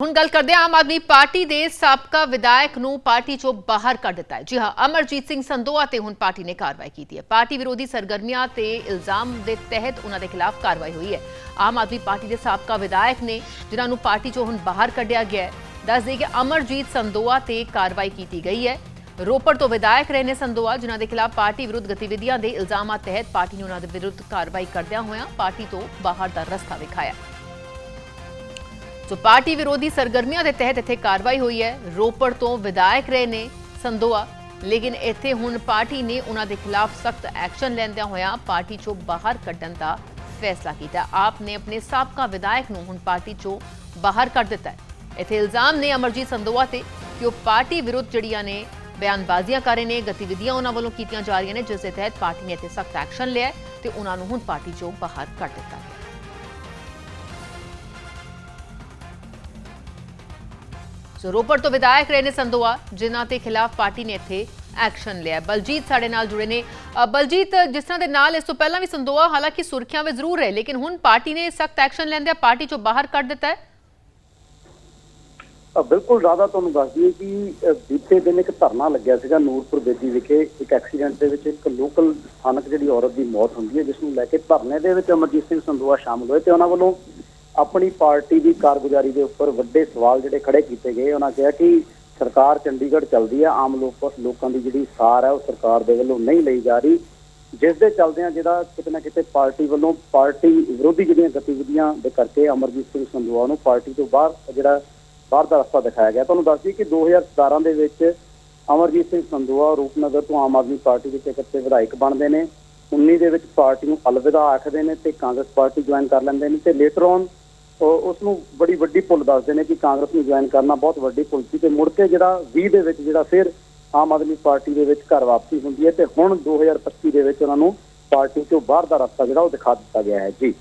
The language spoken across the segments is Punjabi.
ਹੁਣ ਗੱਲ ਕਰਦੇ ਹਾਂ ਆਮ ਆਦਮੀ ਪਾਰਟੀ ਦੇ ਸਾਬਕਾ ਵਿਧਾਇਕ ਨੂੰ ਪਾਰਟੀ ਚੋਂ ਬਾਹਰ ਕੱਢ ਦਿੱਤਾ ਹੈ। ਜੀ ਹਾਂ, ਅਮਰਜੀਤ ਸਿੰਘ ਸੰਦੋਆ ਤੇ ਹੁਣ ਪਾਰਟੀ ਨੇ ਕਾਰਵਾਈ ਕੀਤੀ ਹੈ। ਪਾਰਟੀ ਵਿਰੋਧੀ ਸਰਗਰਮੀਆਂ ਤੇ ਇਲਜ਼ਾਮ ਦੇ ਤਹਿਤ ਉਹਨਾਂ ਦੇ ਖਿਲਾਫ ਕਾਰਵਾਈ ਹੋਈ ਹੈ। ਆਮ ਆਦਮੀ ਪਾਰਟੀ ਦੇ ਸਾਬਕਾ ਵਿਧਾਇਕ ਨੇ, ਜਿਨ੍ਹਾਂ ਨੂੰ ਪਾਰਟੀ ਚੋਂ ਹੁਣ ਬਾਹਰ ਕੱਢਿਆ ਗਿਆ ਹੈ, ਦੱਸ ਦੇਈਏ ਕਿ ਅਮਰਜੀਤ ਸੰਦੋਆ ਤੇ ਕਾਰਵਾਈ ਕੀਤੀ ਗਈ ਹੈ। ਰੋਪੜ ਤੋਂ ਵਿਧਾਇਕ ਰਹੇ ਨੇ ਸੰਦੋਆ ਜਿਨ੍ਹਾਂ ਦੇ ਖਿਲਾਫ ਪਾਰਟੀ ਵਿਰੁੱਧ ਗਤੀਵਿਧੀਆਂ ਦੇ ਇਲਜ਼ਾਮਾਂ ਤਹਿਤ ਪਾਰਟੀ ਨੇ ਉਹਨਾਂ ਦੇ ਵਿਰੁੱਧ ਕਾਰਵਾਈ ਕਰਦਿਆਂ ਹੋਇਆਂ ਪਾਰਟੀ ਤੋਂ ਬਾਹਰ ਦਾ ਰਸਤਾ ਵਿਖਾਇਆ। ਸੋ ਪਾਰਟੀ ਵਿਰੋਧੀ ਸਰਗਰਮੀਆਂ ਦੇ ਤਹਿਤ ਇੱਥੇ ਕਾਰਵਾਈ ਹੋਈ ਹੈ। ਰੋਪੜ ਤੋਂ ਵਿਧਾਇਕ ਰਹੇ ਨੇ ਸੰਦੋਆ। ਲੇਕਿਨ ਇੱਥੇ ਹੁਣ ਪਾਰਟੀ ਨੇ ਉਹਨਾਂ ਦੇ ਖਿਲਾਫ ਸਖਤ ਐਕਸ਼ਨ ਲੈਂਦਿਆਂ ਹੋਇਆ ਪਾਰਟੀ ਚੋਂ ਬਾਹਰ ਕੱਢਣ ਦਾ ਫੈਸਲਾ ਕੀਤਾ। ਆਪ ਨੇ ਆਪਣੇ ਸਾਬਕਾ ਵਿਧਾਇਕ ਨੂੰ ਹੁਣ ਪਾਰਟੀ ਚੋਂ ਬਾਹਰ ਕੱਢ ਦਿੱਤਾ ਹੈ। ਇੱਥੇ ਇਲਜ਼ਾਮ ਨੇ ਅਮਰਜੀਤ ਸੰਦੋਆ ਤੇ ਕਿ ਉਹ ਪਾਰਟੀ ਵਿਰੁੱਧ ਜਿਹੜੀਆਂ ਨੇ ਬਿਆਨਬਾਜ਼ੀਆਂ ਕਰ ਰਹੇ ਨੇ, ਗਤੀਵਿਧੀਆਂ ਉਹਨਾਂ ਵੱਲੋਂ ਕੀਤੀਆਂ ਜਾ ਰਹੀਆਂ ਨੇ, ਜਿਸ ਦੇ ਤਹਿਤ ਪਾਰਟੀ ਨੇ ਇੱਥੇ ਸਖਤ ਐਕਸ਼ਨ ਲਿਆ ਹੈ ਤੇ ਉਹਨਾਂ ਨੂੰ ਹੁਣ ਪਾਰਟੀ ਚੋਂ ਬਾਹਰ ਕੱਢ ਦਿੱਤਾ ਗਿਆ ਸੋ ਰੋਪੜ ਤੋਂ ਵਿਧਾਇਕ ਰਹੇ ਨੇ ਸੰਦੋਆ, ਜਿਨ੍ਹਾਂ ਦੇ ਖਿਲਾਫ ਪਾਰਟੀ ਨੇ ਇੱਥੇ ਐਕਸ਼ਨ ਲਿਆ। ਬਲਜੀਤ ਸਾਡੇ ਨਾਲ ਜੁੜੇ ਨੇ। ਬਲਜੀਤ, ਜਿਸ ਤਰ੍ਹਾਂ ਦੇ ਨਾਲ ਇਸ ਤੋਂ ਪਹਿਲਾਂ ਵੀ ਸੰਦੋਆ, ਹਾਲਾਂਕਿ ਸੁਰਖੀਆਂ ਵਿੱਚ ਜ਼ਰੂਰ ਰਹੇ, ਲੇਕਿਨ ਹੁਣ ਪਾਰਟੀ ਨੇ ਸਖਤ ਐਕਸ਼ਨ ਲੈਂਦਿਆਂ ਪਾਰਟੀ ਚੋਂ ਬਾਹਰ ਕੱਢ ਦਿੱਤਾ ਹੈ? ਬਿਲਕੁਲ ਜ਼ਿਆਦਾ ਤੁਹਾਨੂੰ ਦੱਸ ਦਈਏ ਕਿ ਬੀਤੇ ਦਿਨ ਇੱਕ ਧਰਨਾ ਲੱਗਿਆ ਸੀਗਾ ਨੂਰਪੁਰ ਬੇਦੀ ਵਿਖੇ, ਇੱਕ ਐਕਸੀਡੈਂਟ ਦੇ ਵਿੱਚ ਇੱਕ ਲੋਕਲ ਸਥਾਨਕ ਜਿਹੜੀ ਔਰਤ ਦੀ ਮੌਤ ਹੁੰਦੀ ਹੈ, ਜਿਸ ਨੂੰ ਲੈ ਕੇ ਧਰਨੇ ਦੇ ਵਿੱਚ ਅਮਰਜੀਤ ਸਿੰਘ ਸੰਦੋਆ ਸ਼ਾਮਲ ਹੋਏ ਤੇ ਉਹਨਾਂ ਵੱਲੋਂ ਆਪਣੀ ਪਾਰਟੀ ਦੀ ਕਾਰਗੁਜ਼ਾਰੀ ਦੇ ਉੱਪਰ ਵੱਡੇ ਸਵਾਲ ਜਿਹੜੇ ਖੜੇ ਕੀਤੇ ਗਏ। ਉਹਨਾਂ ਕਿਹਾ ਕਿ ਸਰਕਾਰ ਚੰਡੀਗੜ੍ਹ ਚੱਲਦੀ ਹੈ ਆਮ ਲੋਕਾਂ ਦੀ ਜਿਹੜੀ ਸਾਰ ਹੈ ਉਹ ਸਰਕਾਰ ਦੇ ਵੱਲੋਂ ਨਹੀਂ ਲਈ ਜਾ ਰਹੀ। ਜਿਸ ਦੇ ਚੱਲਦਿਆਂ ਜਿਹੜਾ ਕਿਤੇ ਨਾ ਕਿਤੇ ਪਾਰਟੀ ਵੱਲੋਂ ਪਾਰਟੀ ਵਿਰੋਧੀ ਜਿਹੜੀਆਂ ਗਤੀਵਿਧੀਆਂ ਦੇ ਕਰਕੇ ਅਮਰਜੀਤ ਸਿੰਘ ਸੰਧੂਆ ਨੂੰ ਪਾਰਟੀ ਤੋਂ ਬਾਹਰ ਜਿਹੜਾ ਬਾਹਰ ਦਾ ਰਸਤਾ ਦਿਖਾਇਆ ਗਿਆ। ਤੁਹਾਨੂੰ ਦੱਸ ਦਈਏ ਕਿ 2017 ਦੇ ਵਿੱਚ ਅਮਰਜੀਤ ਸਿੰਘ ਸੰਧੂਆ ਰੂਪਨਗਰ ਤੋਂ ਆਮ ਆਦਮੀ ਪਾਰਟੀ ਦੇ ਟਿਕਟ ਤੇ ਵਿਧਾਇਕ ਬਣਦੇ ਨੇ। 19 ਦੇ ਵਿੱਚ ਪਾਰਟੀ ਨੂੰ ਅਲਵਿਦਾ ਆਖਦੇ ਨੇ ਤੇ ਕਾਂਗਰਸ ਪਾਰਟੀ ਜੁਆਇਨ ਕਰ ਲੈਂਦੇ ਨੇ ਤੇ ਲੇਟਰ ਔਨ ਉਸ ਨੂੰ ਬੜੀ ਵੱਡੀ ਭੁੱਲ ਦੱਸਦੇ ਨੇ ਕਿ ਕਾਂਗਰਸ ਨੂੰ ਜੁਆਇਨ ਕਰਨਾ ਬਹੁਤ ਵੱਡੀ ਭੁੱਲ ਸੀ ਤੇ ਮੁੜ ਕੇ ਜਿਹੜਾ 20 ਦੇ ਵਿੱਚ ਜਿਹੜਾ ਫਿਰ ਆਮ ਆਦਮੀ ਪਾਰਟੀ ਦੇ ਵਿੱਚ ਘਰ ਵਾਪਸੀ ਹੁੰਦੀ ਹੈ ਤੇ ਹੁਣ 2025 ਦੇ ਵਿੱਚ ਉਹਨਾਂ ਨੂੰ ਪਾਰਟੀ ਤੋਂ ਬਾਹਰ ਦਾ ਰਸਤਾ ਜਿਹੜਾ ਉਹ ਦਿਖਾ ਦਿੱਤਾ ਗਿਆ ਹੈ। ਜੀ।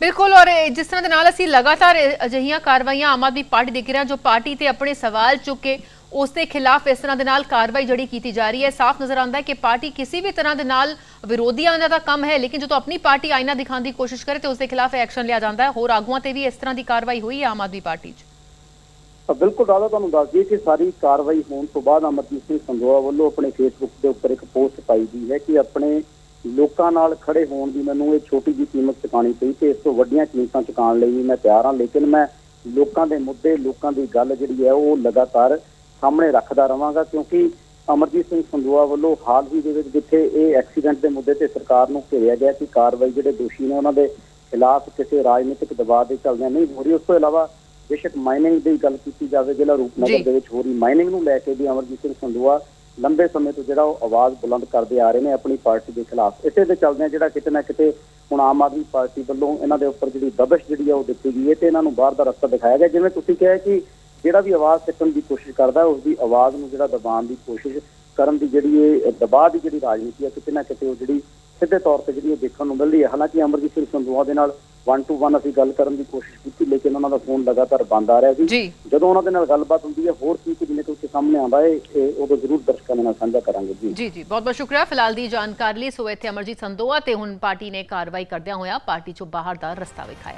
ਬਿਲਕੁਲ, ਔਰ ਜਿਸ ਤਰ੍ਹਾਂ ਦੇ ਨਾਲ ਅਸੀਂ ਲਗਾਤਾਰ ਅਜਿਹੀਆਂ ਕਾਰਵਾਈਆਂ ਆਮ ਆਦਮੀ ਪਾਰਟੀ ਦੇਖ ਰਹੇ ਹਾਂ ਜੋ ਪਾਰਟੀ ਤੇ ਆਪਣੇ ਸਵਾਲ ਚੁੱਕੇ ਉਸ ਦੇ ਖਿਲਾਫ ਇਸ ਤਰ੍ਹਾਂ ਦੇ ਨਾਲ ਕਾਰਵਾਈ ਜਿਹੜੀ ਕੀਤੀ ਜਾ ਰਹੀ ਹੈ। ਸਾਫ਼ ਨਜ਼ਰ ਆਉਂਦਾ ਹੈ ਕਿ ਪਾਰਟੀ ਕਿਸੇ ਵੀ ਤਰ੍ਹਾਂ ਦੇ ਨਾਲ ਵਿਰੋਧੀਆਂ ਦਾ ਕੰਮ ਹੈ, ਲੇਕਿਨ ਜਦੋਂ ਆਪਣੀ ਪਾਰਟੀ ਆਇਨਾ ਦਿਖਾਉਣ ਦੀ ਕੋਸ਼ਿਸ਼ ਕਰੇ ਤੇ ਉਸ ਦੇ ਖਿਲਾਫ ਐਕਸ਼ਨ ਲਿਆ ਜਾਂਦਾ ਹੈ। ਹੋਰ ਆਗੂਆਂ ਤੇ ਵੀ ਇਸ ਤਰ੍ਹਾਂ ਦੀ ਕਾਰਵਾਈ ਹੋਈ ਹੈ ਆਮ ਆਦਮੀ ਪਾਰਟੀ 'ਚ? ਬਿਲਕੁਲ ਦਾਦਾ ਤੁਹਾਨੂੰ ਦੱਸ ਦਈਏ ਕਿ ਸਾਰੀ ਕਾਰਵਾਈ ਹੋਣ ਤੋਂ ਬਾਅਦ ਅਮਰਜੀਤ ਸਿੰਘ ਸੰਦੋਆ ਵੱਲੋਂ ਆਪਣੇ ਫੇਸਬੁੱਕ ਦੇ ਉੱਪਰ ਇੱਕ ਪੋਸਟ ਪਾਈ ਗਈ ਹੈ ਕਿ ਆਪਣੇ ਲੋਕਾਂ ਨਾਲ ਖੜੇ ਹੋਣ ਦੀ ਮੈਨੂੰ ਇਹ ਛੋਟੀ ਜਿਹੀ ਕੀਮਤ ਚੁਕਾਉਣੀ ਪਈ ਤੇ ਇਸ ਤੋਂ ਵੱਡੀਆਂ ਕੀਮਤਾਂ ਚੁਕਾਉਣ ਲਈ ਵੀ ਮੈਂ ਤਿਆਰ ਹਾਂ। ਲੇਕਿਨ ਮੈਂ ਲੋਕਾਂ ਦੇ ਮੁੱਦੇ, ਲੋਕਾਂ ਦੀ ਗੱਲ ਜਿਹੜੀ ਹੈ ਉਹ ਲਗਾਤਾਰ ਸਾਹਮਣੇ ਰੱਖਦਾ ਰਵਾਂਗਾ ਕਿਉਂਕਿ ਅਮਰਜੀਤ ਸਿੰਘ ਸੰਦੋਆ ਵੱਲੋਂ ਹਾਲ ਹੀ ਦੇ ਵਿੱਚ ਜਿੱਥੇ ਇਹ ਐਕਸੀਡੈਂਟ ਦੇ ਮੁੱਦੇ ਤੇ ਸਰਕਾਰ ਨੂੰ ਘੇਰਿਆ ਗਿਆ ਕਿ ਕਾਰਵਾਈ ਜਿਹੜੇ ਦੋਸ਼ੀ ਨੇ ਉਹਨਾਂ ਦੇ ਖਿਲਾਫ ਕਿਸੇ ਰਾਜਨੀਤਿਕ ਦਬਾਅ ਦੇ ਚੱਲਦਿਆਂ ਨਹੀਂ ਹੋ ਰਹੀ ਉਸ ਤੋਂ ਇਲਾਵਾ ਬੇਸ਼ੱਕ ਮਾਈਨਿੰਗ ਦੀ ਗੱਲ ਕੀਤੀ ਜਾਵੇ ਜਿਹੜਾ। ਰੂਪਨਗਰ ਦੇ ਵਿੱਚ ਹੋ ਰਹੀ ਮਾਈਨਿੰਗ ਨੂੰ ਲੈ ਕੇ ਵੀ ਅਮਰਜੀਤ ਸਿੰਘ ਸੰਦੋਆ ਲੰਬੇ ਸਮੇਂ ਤੋਂ ਜਿਹੜਾ ਉਹ ਆਵਾਜ਼ ਬੁਲੰਦ ਕਰਦੇ ਆ ਰਹੇ ਨੇ ਆਪਣੀ ਪਾਰਟੀ ਦੇ ਖਿਲਾਫ ਇਸੇ ਦੇ ਚੱਲਦਿਆਂ ਜਿਹੜਾ ਕਿਤੇ ਨਾ ਕਿਤੇ ਹੁਣ ਆਮ ਆਦਮੀ ਪਾਰਟੀ ਵੱਲੋਂ ਇਹਨਾਂ ਦੇ ਉੱਪਰ ਜਿਹੜੀ ਦਬਸ਼ ਜਿਹੜੀ ਆ ਉਹ ਦਿੱਤੀ ਗਈ ਹੈ ਤੇ ਇਹਨਾਂ ਨੂੰ ਬਾਹਰ ਦਾ ਰਸਤਾ ਦਿਖਾਇਆ ਗਿਆ ਜਿਵੇਂ ਤੁਸੀਂ ਕਿਹਾ ਕਿ ਜਿਹੜਾ ਵੀ ਆਵਾਜ਼ ਚੱਕਣ ਦੀ ਕੋਸ਼ਿਸ਼ ਕਰਦਾ ਉਸ ਦੀ ਆਵਾਜ਼ ਨੂੰ ਜਿਹੜਾ ਦਬਾਉਣ ਦੀ ਕੋਸ਼ਿਸ਼ ਕਰਨ ਦੀ ਜਿਹੜੀ ਇਹ ਦਬਾਅ ਦੀ ਜਿਹੜੀ ਰਾਜਨੀਤੀ ਹੈ ਕਿਤੇ ਨਾ ਕਿਤੇ ਉਹ ਜਿਹੜੀ ਸਿੱਧੇ ਤੌਰ ਤੇ ਜਿਹੜੀ ਉਹ ਦੇਖਣ ਨੂੰ ਮਿਲਦੀ ਹੈ। ਹਾਲਾਂਕਿ ਅਮਰਜੀਤ ਸਿੰਘ ਸੰਦੋਆ ਦੇ ਨਾਲ 1 ਟੂ 1 ਅਸੀਂ ਗੱਲ ਕਰਨ ਦੀ ਕੋਸ਼ਿਸ਼ ਕੀਤੀ ਲੇਕਿਨ ਉਹਨਾਂ ਦਾ ਫੋਨ ਲਗਾਤਾਰ ਬੰਦ ਆ ਰਿਹਾ ਸੀ। ਜੀ। ਜਦੋਂ ਉਹਨਾਂ ਦੇ ਨਾਲ ਗੱਲਬਾਤ ਹੁੰਦੀ ਹੈ ਹੋਰ ਕੀ ਕੁਝ ਨਿਕਲ ਕੇ ਸਾਹਮਣੇ ਆਉਂਦਾ ਹੈ ਇਹ ਉਦੋਂ ਜ਼ਰੂਰ ਦਰਸ਼ਕਾਂ ਨਾਲ ਸਾਂਝਾ ਕਰਾਂਗੇ। ਜੀ। ਜੀ ਜੀ। ਬਹੁਤ ਬਹੁਤ ਸ਼ੁਕਰੀਆ। ਫਿਲਹਾਲ ਦੀ ਜਾਣਕਾਰੀ ਲਈ ਸੋ ਇੱਥੇ ਅਮਰਜੀਤ ਸੰਦੋਆ ਤੇ ਹੁਣ ਪਾਰਟੀ ਨੇ ਕਾਰਵਾਈ ਕਰਦਿਆਂ ਹੋਇਆਂ ਪਾਰਟੀ ਚੋਂ ਬਾਹਰ ਦਾ ਰਸਤਾ ਵਿਖਾਇਆ।